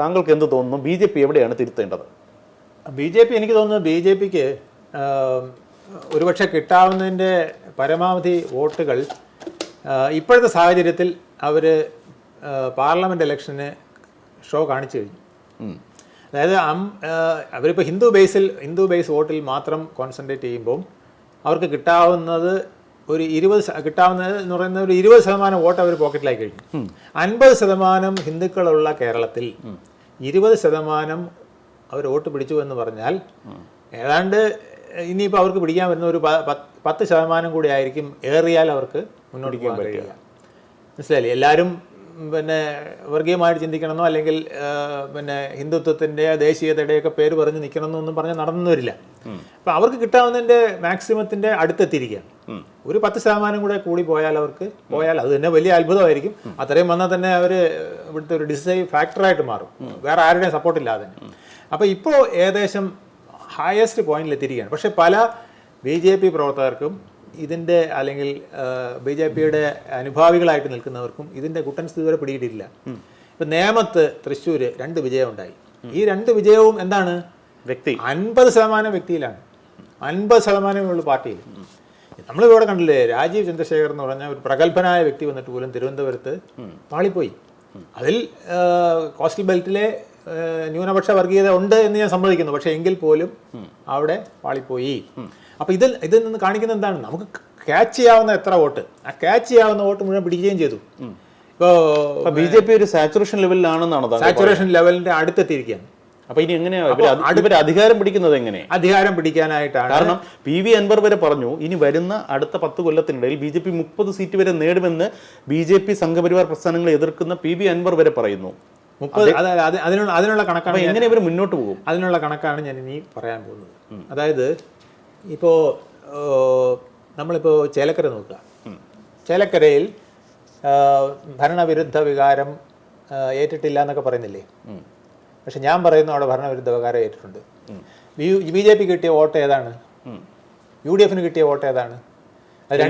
S1: താങ്കൾക്ക് എന്ത് തോന്നുന്നു? ബി ജെ പി എവിടെയാണ് തിരുത്തേണ്ടത്?
S2: ബി ജെ പി എനിക്ക് തോന്നുന്നു ബി ജെ പിക്ക് ഒരുപക്ഷെ കിട്ടാവുന്നതിന്റെ പരമാവധി വോട്ടുകൾ ഇപ്പോഴത്തെ സാഹചര്യത്തിൽ അവർ പാർലമെന്റ് ഇലക്ഷന് ഷോ കാണിച്ചു കഴിഞ്ഞു. അതായത് അം അവരിപ്പോൾ ഹിന്ദു ബേസിൽ ഹിന്ദു ബേസ് വോട്ടിൽ മാത്രം കോൺസെൻട്രേറ്റ് ചെയ്യുമ്പോൾ അവർക്ക് കിട്ടാവുന്നത് ഒരു ഇരുപത് കിട്ടാവുന്ന എന്ന് പറയുന്ന ഒരു ഇരുപത് ശതമാനം വോട്ട് അവർ പോക്കറ്റിലായി കഴിഞ്ഞു. അൻപത് ശതമാനം ഹിന്ദുക്കളുള്ള കേരളത്തിൽ ഇരുപത് ശതമാനം അവർ വോട്ട് പിടിച്ചു എന്ന് പറഞ്ഞാൽ ഏതാണ്ട് ഇനിയിപ്പോൾ അവർക്ക് പിടിക്കാൻ വരുന്ന ഒരു പത്ത് ശതമാനം കൂടി ആയിരിക്കും ഏറിയാൽ അവർക്ക് മുന്നോട്ട് പോകാൻ കഴിയുക. മനസ്സിലായില്ലേ? എല്ലാവരും പിന്നെ വർഗീയമായിട്ട് ചിന്തിക്കണമെന്നോ അല്ലെങ്കിൽ പിന്നെ ഹിന്ദുത്വത്തിന്റെ ദേശീയതയുടെയൊക്കെ പേര് പറഞ്ഞ് നിൽക്കണമെന്നൊന്നും പറഞ്ഞ് നടന്നു വരില്ല അപ്പം അവർക്ക് കിട്ടാവുന്നതിന്റെ മാക്സിമത്തിന്റെ അടുത്തെത്തിയിരിക്കുകയാണ്. ഒരു പത്ത് ശതമാനം കൂടെ കൂടി പോയാൽ അവർക്ക് പോയാൽ അത് തന്നെ വലിയ അത്ഭുതമായിരിക്കും. അത്രയും വന്നാൽ തന്നെ അവർ ഇവിടുത്തെ ഒരു ഡിസൈ ഫാക്ടറായിട്ട് മാറും. വേറെ ആരുടെയും സപ്പോർട്ടില്ലാതെ തന്നെ. അപ്പോൾ ഇപ്പോൾ ഏകദേശം ഹയസ്റ്റ് പോയിന്റിൽ എത്തിയിരിക്കുകയാണ്. പക്ഷേ പല ബി ജെ പി പ്രവർത്തകർക്കും ഇതിന്റെ അല്ലെങ്കിൽ ബി ജെ പിയുടെ അനുഭാവികളായിട്ട് നിൽക്കുന്നവർക്കും ഇതിന്റെ കുട്ടൻസ് ഇതുവരെ പിടിയിട്ടില്ല ഇപ്പം നേമത്ത് തൃശ്ശൂർ രണ്ട് വിജയം ഉണ്ടായി ഈ രണ്ട് വിജയവും എന്താണ്?
S1: വ്യക്തി.
S2: അൻപത് ശതമാനം വ്യക്തിയിലാണ്. അൻപത് ശതമാനമേ ഉള്ളൂ പാർട്ടിയിൽ. നമ്മളിവിടെ കണ്ടില്ലേ രാജീവ് ചന്ദ്രശേഖർ എന്ന് പറഞ്ഞ ഒരു പ്രഗത്ഭനായ വ്യക്തി വന്നിട്ട് പോലും തിരുവനന്തപുരത്ത് പാളിപ്പോയി അതിൽ കോസ്റ്റൽ ബെൽറ്റിലെ ന്യൂനപക്ഷ വർഗീയത ഉണ്ട് എന്ന് ഞാൻ സമ്മതിക്കുന്നു. പക്ഷേ എങ്കിൽ പോലും അവിടെ പാളിപ്പോയി അപ്പോൾ ഇതിൽ ഇതിൽ നിന്ന് കാണിക്കുന്നത് എന്താണ്? നമുക്ക് ക്യാച്ച് ചെയ്യാവുന്ന എത്ര വോട്ട്? ആ ക്യാച്ച് ചെയ്യാവുന്ന വോട്ട് മുഴുവൻ പിടിക്കുകയും ചെയ്തു. ഇപ്പോൾ
S1: ബി ജെ പി ഒരു സാച്ചുറേഷൻ ലെവലിലാണെന്നാണ്
S2: സാച്ചുറേഷൻ ലെവലിന്റെ അടുത്തെത്തിയിരിക്കുകയാണ്.
S1: അപ്പൊ ഇനി എങ്ങനെയാ? അധികാരം പിടിക്കുന്നത് എങ്ങനെ?
S2: അധികാരം പിടിക്കാനായിട്ടാണ്
S1: കാരണം പി വി അൻവർ വരെ പറഞ്ഞു ഇനി വരുന്ന അടുത്ത പത്ത് കൊല്ലത്തിനിടയിൽ ബി ജെ പി മുപ്പത് സീറ്റ് വരെ നേടുമെന്ന് ബി ജെ പി സംഘപരിവാർ പ്രസ്ഥാനങ്ങളെ എതിർക്കുന്ന പി വി അൻവർ വരെ പറയുന്നു.
S2: മുപ്പത് അതിനുള്ള അതിനുള്ള കണക്കാണ്
S1: എങ്ങനെ ഇവർ മുന്നോട്ട് പോകും?
S2: അതിനുള്ള കണക്കാണ് ഞാൻ ഇനി പറയാൻ പോകുന്നത്. അതായത് ഇപ്പോൾ നമ്മളിപ്പോൾ ചേലക്കര നോക്കുക. ചേലക്കരയിൽ ഭരണവിരുദ്ധ വികാരം ഏറ്റിട്ടില്ല എന്നൊക്കെ പറയുന്നില്ലേ? പക്ഷെ ഞാൻ പറയുന്നു അവിടെ ഭരണവിരുദ്ധ ഉപകാരം ഏറ്റിട്ടുണ്ട്. ബി ജെ പി കിട്ടിയ വോട്ട് ഏതാണ്? യു ഡി എഫിന് കിട്ടിയ വോട്ട് ഏതാണ്?
S1: എൽ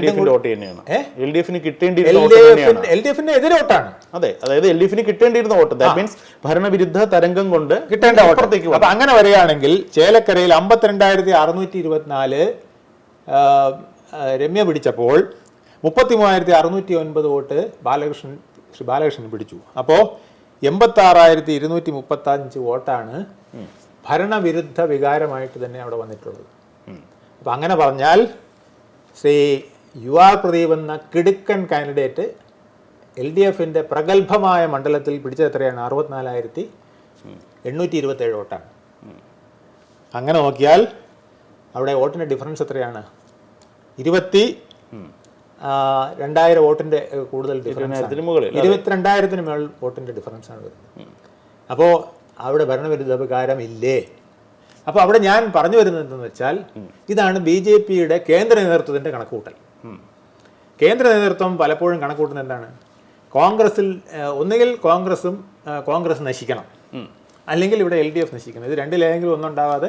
S1: ഡി എഫിന്
S2: എതിരെ വോട്ടാണ്.
S1: അതെ അതായത് എൽ ഡി എഫിന് കിട്ടേണ്ടിയിരുന്ന വോട്ട്. ദാറ്റ് മീൻസ് ഭരണവിരുദ്ധ തരംഗം കൊണ്ട്
S2: കിട്ടേണ്ട
S1: വോട്ടത്തേക്ക്
S2: വോട്ട് അപ്പൊ അങ്ങനെ വരികയാണെങ്കിൽ ചേലക്കരയിൽ അമ്പത്തിരണ്ടായിരത്തി അറുന്നൂറ്റി ഇരുപത്തിനാല് രമ്യ പിടിച്ചപ്പോൾ മുപ്പത്തി മൂവായിരത്തി അറുന്നൂറ്റി ഒൻപത് വോട്ട് ബാലകൃഷ്ണൻ ശ്രീ ബാലകൃഷ്ണൻ പിടിച്ചു. അപ്പോൾ എൺപത്തി ആറായിരത്തി ഇരുന്നൂറ്റി മുപ്പത്തി അഞ്ച് വോട്ടാണ് ഭരണവിരുദ്ധ വികാരമായിട്ട് തന്നെ അവിടെ വന്നിട്ടുള്ളത്. അപ്പം അങ്ങനെ പറഞ്ഞാൽ ശ്രീ യു ആർ പ്രദീപ് എന്ന കിടുക്കൻ കാൻഡിഡേറ്റ് എൽ ഡി എഫിന്റെ പ്രഗത്ഭമായ മണ്ഡലത്തിൽ പിടിച്ചത് എത്രയാണ് അറുപത്തിനാലായിരത്തി എണ്ണൂറ്റി ഇരുപത്തേഴ് വോട്ടാണ്. അങ്ങനെ നോക്കിയാൽ അവിടെ വോട്ടിന്റെ ഡിഫറൻസ് എത്രയാണ്? ഇരുപത്തി രണ്ടായിരം വോട്ടിന്റെ ഏഹ്, കൂടുതൽ ഡിഫറൻസ് ഇരുപത്തിരണ്ടായിരത്തിന് മേൾ വോട്ടിന്റെ ഡിഫറൻസ് ആണ് വരുന്നത്. അപ്പോൾ അവിടെ ഭരണവിരുദ്ധ അഭികാരം ഇല്ലേ അപ്പോൾ അവിടെ ഞാൻ പറഞ്ഞു വരുന്നത് എന്തെന്ന് വെച്ചാൽ ഇതാണ് ബി ജെ പിയുടെ കേന്ദ്ര നേതൃത്വത്തിന്റെ കണക്കുകൂട്ടൽ. കേന്ദ്ര നേതൃത്വം പലപ്പോഴും കണക്കൂട്ടുന്നത് എന്താണ്? കോൺഗ്രസിൽ ഒന്നുകിൽ കോൺഗ്രസും കോൺഗ്രസ് നശിക്കണം. അല്ലെങ്കിൽ ഇവിടെ എൽ ഡി എഫ് നശിക്കണം. ഇത് രണ്ടിലേതെങ്കിലും ഒന്നുണ്ടാവാതെ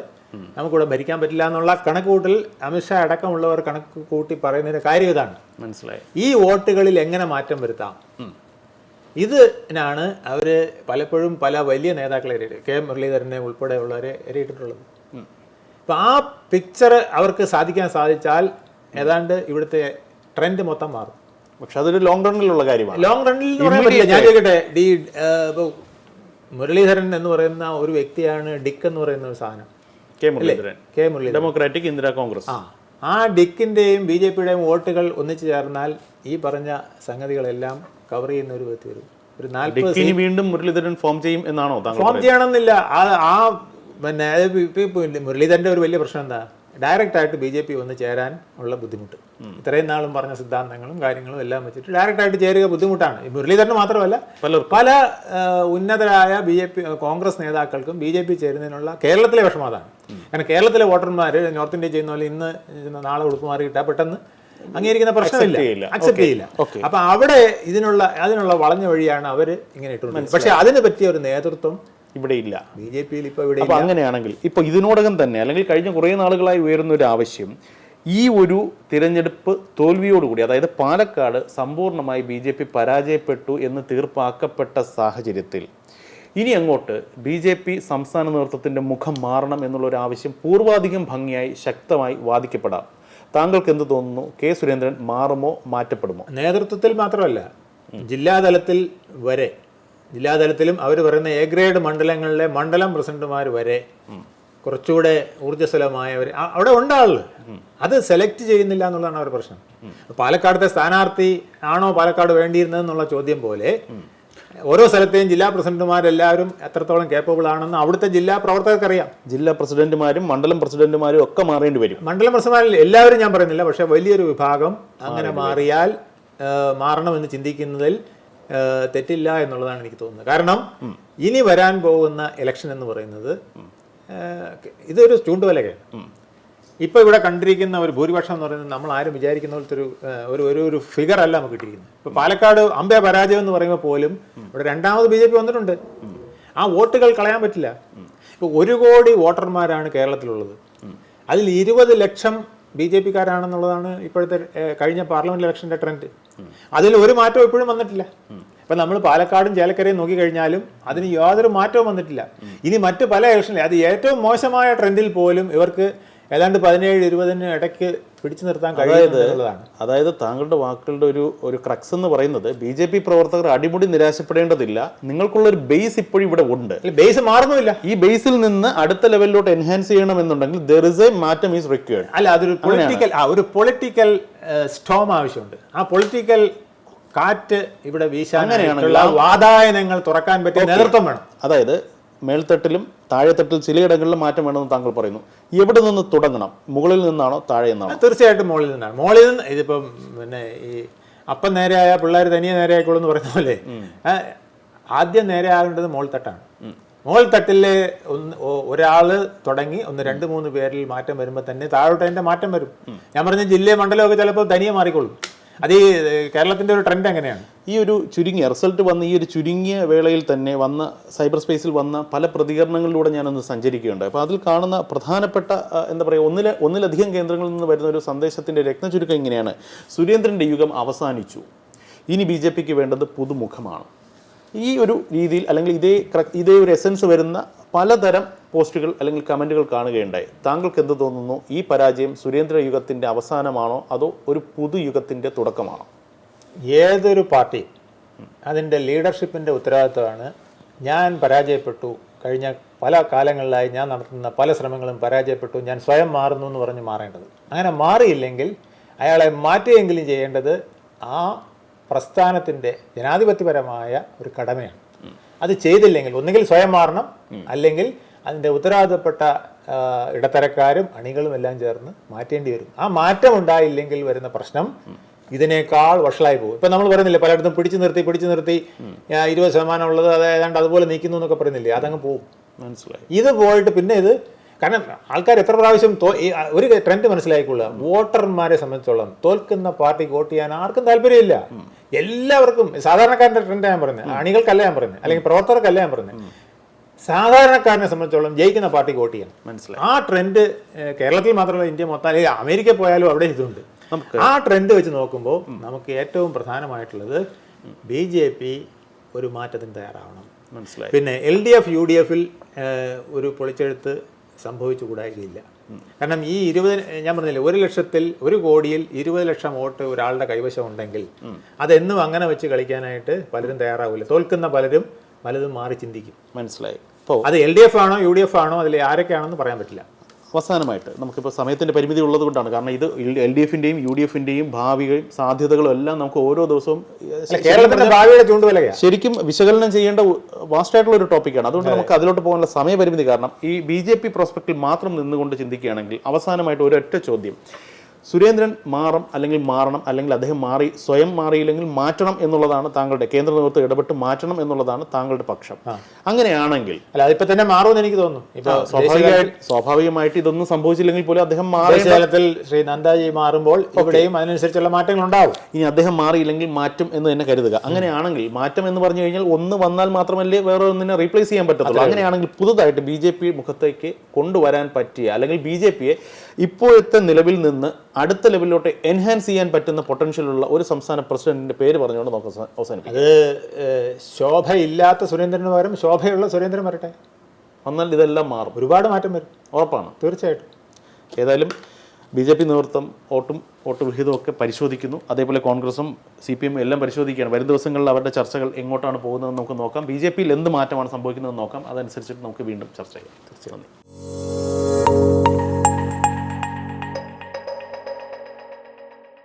S2: നമുക്കിവിടെ ഭരിക്കാൻ പറ്റില്ല എന്നുള്ള കണക്കുകൂട്ടൽ അമിത്ഷാ അടക്കമുള്ളവർ കണക്ക് കൂട്ടി പറയുന്നതിന് കാര്യം ഇതാണ്.
S1: മനസ്സിലായി.
S2: ഈ വോട്ടുകളിൽ എങ്ങനെ മാറ്റം വരുത്താം? ഇതിനാണ് അവർ പലപ്പോഴും പല വലിയ നേതാക്കളെ കെ മുരളീധരനെ ഉൾപ്പെടെയുള്ളവരെ എറിയിട്ടിട്ടുള്ളത്. അപ്പം ആ പിക്ചർ അവർക്ക് സാധിക്കാൻ സാധിച്ചാൽ ഏതാണ്ട് ഇവിടുത്തെ ട്രെൻഡ് മൊത്തം മാറും.
S1: പക്ഷെ അതൊരു ലോങ് റണ്ണിലുള്ള കാര്യമാണ്.
S2: ലോങ് റണ്ണിൽ പറയാൻ പറ്റില്ല. ഞാൻ ചോദിക്കട്ടെ ഡി ഇപ്പോൾ മുരളീധരൻ എന്ന് പറയുന്ന ഒരു വ്യക്തിയാണ് ഡിക്ക് എന്ന് പറയുന്ന ഒരു സാധനം.
S1: K Muraleedharan.
S2: K Muraleedharan.
S1: Democratic Indira Congress
S2: ആ ആ ഡിക്കിന്റെയും ബി ജെ പിയുടെയും വോട്ടുകൾ ഒന്നിച്ചു ചേർന്നാൽ ഈ പറഞ്ഞ സംഗതികളെല്ലാം കവർ ചെയ്യുന്ന ഒരു വ്യക്തി വരും. ഒരു നാൽപ്പത്
S1: വീണ്ടും മുരളീധരൻ ഫോം ചെയ്യും എന്നാണോ
S2: ഫോം ചെയ്യണമെന്നില്ല. ആ പിന്നെ മുരളീധരന്റെ മുരളീധരന്റെ ഒരു വലിയ പ്രശ്നം എന്താ? ഡയറക്റ്റ് ആയിട്ട് ബി ജെ പി വന്ന് ചേരാൻ ഉള്ള ബുദ്ധിമുട്ട്. ഇത്രയും നാളും പറഞ്ഞ സിദ്ധാന്തങ്ങളും കാര്യങ്ങളും എല്ലാം വെച്ചിട്ട് ഡയറക്റ്റായിട്ട് ചേരുക ബുദ്ധിമുട്ടാണ്. മുരളീധരന് മാത്രമല്ല. പല ഉന്നതരായ ബി ജെ പി കോൺഗ്രസ് നേതാക്കൾക്കും ബി ജെ പി ചേരുന്നതിനുള്ള കേരളത്തിലെ വിഷമം അതാണ് കാരണം കേരളത്തിലെ വോട്ടർമാർ നോർത്ത് ഇന്ത്യ ചെയ്യുന്ന പോലെ ഇന്ന് നാളെ ഉടുപ്പ് മാറി കിട്ടാൻ പെട്ടെന്ന് അംഗീകരിക്കുന്ന പ്രശ്നമില്ല. അക്സെപ്റ്റ് ചെയ്യില്ല. അപ്പൊ അവിടെ ഇതിനുള്ള അതിനുള്ള വളഞ്ഞ വഴിയാണ് അവർ ഇങ്ങനെ ഇട്ടുള്ളത് പക്ഷെ അതിന് പറ്റിയ ഒരു നേതൃത്വം
S1: ഇവിടെ ഇല്ല.
S2: ബി ജെ പിയിൽ ഇപ്പോൾ ഇവിടെ
S1: അപ്പോൾ അങ്ങനെയാണെങ്കിൽ ഇപ്പോൾ ഇതിനോടകം തന്നെ അല്ലെങ്കിൽ കഴിഞ്ഞ കുറേ നാളുകളായി ഉയരുന്ന ഒരു ആവശ്യം ഈ ഒരു തിരഞ്ഞെടുപ്പ് തോൽവിയോടുകൂടി അതായത് പാലക്കാട് സമ്പൂർണമായി ബി ജെ പി പരാജയപ്പെട്ടു എന്ന് തീർപ്പാക്കപ്പെട്ട സാഹചര്യത്തിൽ ഇനി അങ്ങോട്ട് ബി ജെ പി സംസ്ഥാന നേതൃത്വത്തിന്റെ മുഖം മാറണം എന്നുള്ളൊരു ആവശ്യം പൂർവാധികം ഭംഗിയായി ശക്തമായി വാദിക്കപ്പെടാം. താങ്കൾക്ക് എന്ത് തോന്നുന്നു? കെ സുരേന്ദ്രൻ മാറുമോ? മാറ്റപ്പെടുമോ?
S2: നേതൃത്വത്തിൽ മാത്രമല്ല ജില്ലാതലത്തിൽ വരെ ജില്ലാതലത്തിലും അവർ പറയുന്ന എ ഗ്രേഡ് മണ്ഡലങ്ങളിലെ മണ്ഡലം പ്രസിഡന്റുമാർ വരെ കുറച്ചുകൂടെ ഊർജസ്വലമായവർ ഒരു അവിടെ ഉണ്ട് ആൾ അത് സെലക്ട് ചെയ്യുന്നില്ല എന്നുള്ളതാണ് അവരുടെ പ്രശ്നം. പാലക്കാടത്തെ സ്ഥാനാർത്ഥി ആണോ പാലക്കാട് വേണ്ടിയിരുന്നതെന്നുള്ള ചോദ്യം പോലെ ഓരോ സ്ഥലത്തെയും ജില്ലാ പ്രസിഡന്റുമാരെല്ലാവരും എത്രത്തോളം കേപ്പബിൾ ആണെന്ന് അവിടുത്തെ ജില്ലാ പ്രവർത്തകർക്കറിയാം
S1: ജില്ലാ പ്രസിഡന്റുമാരും മണ്ഡലം പ്രസിഡന്റുമാരും ഒക്കെ മാറേണ്ടി വരും.
S2: മണ്ഡലം പ്രസിഡന്റുമാരിൽ എല്ലാവരും ഞാൻ പറയുന്നില്ല. പക്ഷേ വലിയൊരു വിഭാഗം അങ്ങനെ മാറിയാൽ മാറണമെന്ന് ചിന്തിക്കുന്നതിൽ തെറ്റില്ല എന്നുള്ളതാണ് എനിക്ക് തോന്നുന്നത്. കാരണം ഇനി വരാൻ പോകുന്ന ഇലക്ഷൻ എന്ന് പറയുന്നത് ഇതൊരു ചൂണ്ടുവലകയാണ്. ഇപ്പൊ ഇവിടെ കണ്ടിരിക്കുന്ന ഒരു ഭൂരിപക്ഷം എന്ന് പറയുന്നത് നമ്മൾ ആരും വിചാരിക്കുന്ന പോലത്തെ ഒരു ഒരു ഒരു ഒരു ഫിഗർ അല്ല നമുക്ക് കിട്ടിയിരിക്കുന്നത്. ഇപ്പൊ പാലക്കാട് അമ്പേ പരാജയം എന്ന് പറയുമ്പോൾ പോലും ഇവിടെ രണ്ടാമത് ബി ജെ പി വന്നിട്ടുണ്ട്. ആ വോട്ടുകൾ കളയാൻ പറ്റില്ല. ഇപ്പൊ ഒരു കോടി വോട്ടർമാരാണ് കേരളത്തിലുള്ളത്. അതിൽ ഇരുപത് ലക്ഷം ബി ജെ പിക്കാരാണെന്നുള്ളതാണ് ഇപ്പോഴത്തെ കഴിഞ്ഞ പാർലമെന്റ് ഇലക്ഷന്റെ ട്രെൻഡ് അതിൽ ഒരു മാറ്റവും ഇപ്പോഴും വന്നിട്ടില്ല. ഇപ്പൊ നമ്മൾ പാലക്കാടും ചേലക്കരയും നോക്കിക്കഴിഞ്ഞാലും അതിന് യാതൊരു മാറ്റവും വന്നിട്ടില്ല. ഇനി മറ്റു പല ഇലക്ഷനിലും അത് ഏറ്റവും മോശമായ ട്രെൻഡിൽ പോലും ഇവർക്ക് ഏതാണ്ട് പതിനേഴ് ഇരുപതിന് ഇടയ്ക്ക് പിടിച്ചു നിർത്താൻ കഴിയുന്നത്
S1: അതായത് താങ്കളുടെ വാക്കുകളുടെ ഒരു ഒരു ക്രക്സ് എന്ന് പറയുന്നത് ബി ജെ പി പ്രവർത്തകർ അടിമുടി നിരാശപ്പെടേണ്ടതില്ല. നിങ്ങൾക്കുള്ള ഒരു ബേസ് ഇപ്പോഴും ഇവിടെ ഉണ്ട്.
S2: ബേസ് മാറുന്നില്ല
S1: ഈ ബേസിൽ നിന്ന് അടുത്ത ലെവലിലോട്ട് എൻഹാൻസ് ചെയ്യണം എന്നുണ്ടെങ്കിൽ ദർ ഇസ് എ മാറ്റം ഈസ് റിക്വയർഡ്
S2: അല്ല അതൊരു പൊളിറ്റിക്കൽ ഒരു പൊളിറ്റിക്കൽ സ്റ്റോം ആവശ്യമുണ്ട്. ആ പൊളിറ്റിക്കൽ കാറ്റ് ഇവിടെ വീശാനുള്ള വാതായനങ്ങൾ തുറക്കാൻ പറ്റിയ നേതൃത്വം വേണം.
S1: അതായത് മേൽത്തട്ടിലും താഴെത്തട്ടിൽ ചിലയിടങ്ങളിലും മാറ്റം വേണമെന്ന് താങ്കൾ പറയുന്നു. എവിടെ നിന്ന് തുടങ്ങണം? മുകളിൽ നിന്നാണോ താഴെ നിന്നാണോ?
S2: തീർച്ചയായിട്ടും മുകളിൽ നിന്നാണ്. മുകളിൽ നിന്ന് ഇതിപ്പം പിന്നെ ഈ അപ്പം നേരെയായ പിള്ളേർ തനിയെ നേരെ നേരെയായിക്കോളൂ എന്ന് പറയുന്ന പോലെ ആദ്യം നേരെയാകേണ്ടത് തട്ടാണ് മോൾ തട്ടിൽ ഒന്ന് ഒരാൾ തുടങ്ങി ഒന്ന് രണ്ട് മൂന്ന് പേരിൽ മാറ്റം വരുമ്പോൾ തന്നെ താഴോട്ട് അതിന്റെ മാറ്റം വരും. ഞാൻ പറഞ്ഞ ജില്ലയും മണ്ഡലമൊക്കെ ചിലപ്പോൾ തനിയെ മാറിക്കൊള്ളും. അത് ഈ കേരളത്തിന്റെ ഒരു ട്രെൻഡ് എങ്ങനെയാണ്?
S1: ഈ ഒരു ചുരുങ്ങിയ റിസൾട്ട് വന്ന ഈ ഒരു ചുരുങ്ങിയ വേളയിൽ തന്നെ വന്ന സൈബർ സ്പേസിൽ വന്ന പല പ്രതികരണങ്ങളിലൂടെ ഞാനൊന്ന് സഞ്ചരിക്കുകയുണ്ട് അപ്പോൾ അതിൽ കാണുന്ന പ്രധാനപ്പെട്ട എന്താ പറയുക ഒന്നില ഒന്നിലധികം കേന്ദ്രങ്ങളിൽ നിന്ന് വരുന്ന ഒരു സന്ദേശത്തിന്റെ രത്നചുരുക്കം ഇങ്ങനെയാണ്. സുരേന്ദ്രന്റെ യുഗം അവസാനിച്ചു. ഇനി ബി ജെ പിക്ക് വേണ്ടത് പുതുമുഖമാണ്. ഈ ഒരു രീതിയിൽ അല്ലെങ്കിൽ ഇതേ ഇതേ ഒരു എസൻസ് വരുന്ന പലതരം പോസ്റ്റുകൾ അല്ലെങ്കിൽ കമന്റുകൾ കാണുകയുണ്ടായി. താങ്കൾക്ക് എന്ത് തോന്നുന്നു? ഈ പരാജയം സുരേന്ദ്ര യുഗത്തിന്റെ അവസാനമാണോ? അതോ ഒരു പുതുയുഗത്തിന്റെ തുടക്കമാണോ?
S2: ഏതൊരു പാർട്ടി അതിന്റെ ലീഡർഷിപ്പിന്റെ ഉത്തരവാദിത്വമാണ്. ഞാൻ പരാജയപ്പെട്ടു. കഴിഞ്ഞ പല കാലങ്ങളിലായി ഞാൻ നടത്തുന്ന പല ശ്രമങ്ങളും പരാജയപ്പെട്ടു. ഞാൻ സ്വയം മാറുന്നു എന്ന് പറഞ്ഞ് മാറേണ്ടത്. അങ്ങനെ മാറിയില്ലെങ്കിൽ അയാളെ മാറ്റുകയെങ്കിലും ചെയ്യേണ്ടത് ആ പ്രസ്ഥാനത്തിന്റെ ജനാധിപത്യപരമായ ഒരു കടമയാണ്. അത് ചെയ്തില്ലെങ്കിൽ ഒന്നുകിൽ സ്വയം മാറണം അല്ലെങ്കിൽ അതിന്റെ ഉത്തരവാദിത്തപ്പെട്ട ഇടത്തരക്കാരും അണികളും എല്ലാം ചേർന്ന് മാറ്റേണ്ടി വരും. ആ മാറ്റം ഉണ്ടായില്ലെങ്കിൽ വരുന്ന പ്രശ്നം ഇതിനേക്കാൾ വഷളായി പോകും. ഇപ്പൊ നമ്മൾ പറയുന്നില്ലേ പലയിടത്തും പിടിച്ചു നിർത്തി പിടിച്ചു നിർത്തി ഇരുപത് ശതമാനം ഉള്ളത് അത് ഏതാണ്ട് അതുപോലെ നീക്കുന്നു എന്നൊക്കെ പറയുന്നില്ലേ അതങ്ങ് പോകും.
S1: മനസ്സിലായി.
S2: ഇത് പോയിട്ട് പിന്നെ ഇത് കാരണം ആൾക്കാർ എത്ര പ്രാവശ്യം ഒരു ട്രെൻഡ് മനസ്സിലായിക്കൊള്ളുക. വോട്ടർമാരെ സംബന്ധിച്ചോളം തോൽക്കുന്ന പാർട്ടിക്ക് വോട്ട് ചെയ്യാൻ ആർക്കും താല്പര്യമില്ല. എല്ലാവർക്കും സാധാരണക്കാരന്റെ ട്രെൻഡ് ഞാൻ പറയുന്നത് അണികൾക്കല്ല ഞാൻ പറയുന്നത് അല്ലെങ്കിൽ പ്രവർത്തകർക്കല്ല ഞാൻ പറയുന്നത്. സാധാരണക്കാരനെ സംബന്ധിച്ചോളം ജയിക്കുന്ന പാർട്ടി വോട്ട് ചെയ്യണം.
S1: മനസ്സിലായി.
S2: ആ ട്രെൻഡ് കേരളത്തിൽ മാത്രമല്ല ഇന്ത്യ മൊത്തം അല്ലെങ്കിൽ അമേരിക്ക പോയാലും അവിടെ ഇതുണ്ട്. ആ ട്രെൻഡ് വെച്ച് നോക്കുമ്പോൾ നമുക്ക് ഏറ്റവും പ്രധാനമായിട്ടുള്ളത് ബി ജെ പി ഒരു മാറ്റത്തിന് തയ്യാറാവണം.
S1: മനസ്സിലായി.
S2: പിന്നെ L D F U D എഫിൽ ഒരു പൊളിച്ചെഴുത്ത് സംഭവിച്ചു കൂടായികയില്ല കാരണം ഈ ഇരുപത് ഞാൻ പറഞ്ഞില്ലേ ഒരു ലക്ഷത്തിൽ ഒരു കോടിയിൽ ഇരുപത് ലക്ഷം വോട്ട് ഒരാളുടെ കൈവശം ഉണ്ടെങ്കിൽ അതെന്നും അങ്ങനെ വെച്ച് കളിക്കാനായിട്ട് പലരും തയ്യാറാവില്ല. തോൽക്കുന്ന പലരും പലതും മാറി ചിന്തിക്കും.
S1: മനസ്സിലായി.
S2: അത് എൽ ഡി എഫ് ആണോ യു ഡി എഫ് ആണോ അതിൽ ആരൊക്കെയാണെന്ന് പറയാൻ പറ്റില്ല.
S1: അവസാനമായിട്ട് നമുക്കിപ്പോൾ സമയത്തിന്റെ പരിമിതി ഉള്ളത് കൊണ്ടാണ്. കാരണം ഇത് എൽ ഡി എഫിന്റെയും യു ഡി എഫിന്റെയും ഭാവികളും സാധ്യതകളും എല്ലാം നമുക്ക് ഓരോ ദിവസവും
S2: കേരളത്തിന്റെ കേരളത്തിന്റെ ഭാവിയുടെ ചൂണ്ടുവലയാണ്
S1: ശരിക്കും വിശകലനം ചെയ്യേണ്ട വാസ്റ്റായിട്ടുള്ള ഒരു ടോപ്പിക്കാണ്. അതുകൊണ്ട് നമുക്ക് അതിലോട്ട് പോകാനുള്ള സമയപരിമിതി കാരണം ഈ ബി ജെ പി പ്രോസ്പെക്റ്റിൽ മാത്രം നിന്നുകൊണ്ട് ചിന്തിക്കുകയാണെങ്കിൽ അവസാനമായിട്ട് ഒരൊറ്റ ചോദ്യം. സുരേന്ദ്രൻ മാറും അല്ലെങ്കിൽ മാറണം അല്ലെങ്കിൽ അദ്ദേഹം മാറി സ്വയം മാറിയില്ലെങ്കിൽ മാറ്റണം എന്നുള്ളതാണ് താങ്കളുടെ കേന്ദ്ര നേതൃത്വം ഇടപെട്ട് മാറ്റണം എന്നുള്ളതാണ് താങ്കളുടെ പക്ഷം. അങ്ങനെയാണെങ്കിൽ
S2: അല്ല അതിപ്പോ തന്നെ മാറുമെന്ന് എനിക്ക് തോന്നുന്നു. ഇപ്പൊ
S1: സ്വാഭാവികമായിട്ട് സ്വാഭാവികമായിട്ട് ഇതൊന്നും സംഭവിച്ചില്ലെങ്കിൽ പോലും അദ്ദേഹം മാറി
S2: ദേശീയതലത്തിൽ ശ്രീ നന്ദാജി മാറുമ്പോൾ ഇവിടെയും അതിനനുസരിച്ചുള്ള മാറ്റങ്ങൾ ഉണ്ടാവും.
S1: ഇനി അദ്ദേഹം മാറിയില്ലെങ്കിൽ മാറ്റം എന്ന് തന്നെ കരുതുക. അങ്ങനെയാണെങ്കിൽ മാറ്റം എന്ന് പറഞ്ഞു കഴിഞ്ഞാൽ ഒന്ന് വന്നാൽ മാത്രമല്ലേ വേറെ ഒന്നിനെ റീപ്ലേസ് ചെയ്യാൻ പറ്റത്തുള്ളൂ. അങ്ങനെയാണെങ്കിൽ പുതുതായിട്ട് ബി ജെ പി മുഖത്തേക്ക് കൊണ്ടുവരാൻ പറ്റിയ അല്ലെങ്കിൽ ബി ജെ പിയെ ഇപ്പോഴത്തെ നിലവിൽ നിന്ന് അടുത്ത ലെവലിലോട്ട് എൻഹാൻസ് ചെയ്യാൻ പറ്റുന്ന പൊട്ടൻഷ്യലുള്ള ഒരു സംസ്ഥാന പ്രസിഡന്റിന്റെ പേര് പറഞ്ഞുകൊണ്ട് നമുക്ക് അവസാനം അവസാനിപ്പിക്കാം.
S2: അത് ശോഭയില്ലാത്ത സുരേന്ദ്രന് പകരം ശോഭയുള്ള സുരേന്ദ്രൻ വരട്ടെ.
S1: വന്നാൽ ഇതെല്ലാം മാറും.
S2: ഒരുപാട് മാറ്റം വരും.
S1: ഉറപ്പാണ്.
S2: തീർച്ചയായിട്ടും.
S1: ഏതായാലും ബി ജെ പി നേതൃത്വം വോട്ടും വോട്ട് വിഹിതവും ഒക്കെ പരിശോധിക്കുന്നു. അതേപോലെ കോൺഗ്രസും സി പി എം എല്ലാം പരിശോധിക്കുകയാണ്. വരും ദിവസങ്ങളിൽ അവരുടെ ചർച്ചകൾ എങ്ങോട്ടാണ് പോകുന്നതെന്ന് നമുക്ക് നോക്കാം. ബി ജെ പിയിൽ എന്ത് മാറ്റമാണ് സംഭവിക്കുന്നതെന്ന് നോക്കാം. അതനുസരിച്ചിട്ട് നമുക്ക് വീണ്ടും ചർച്ച ചെയ്യാം. നന്ദി.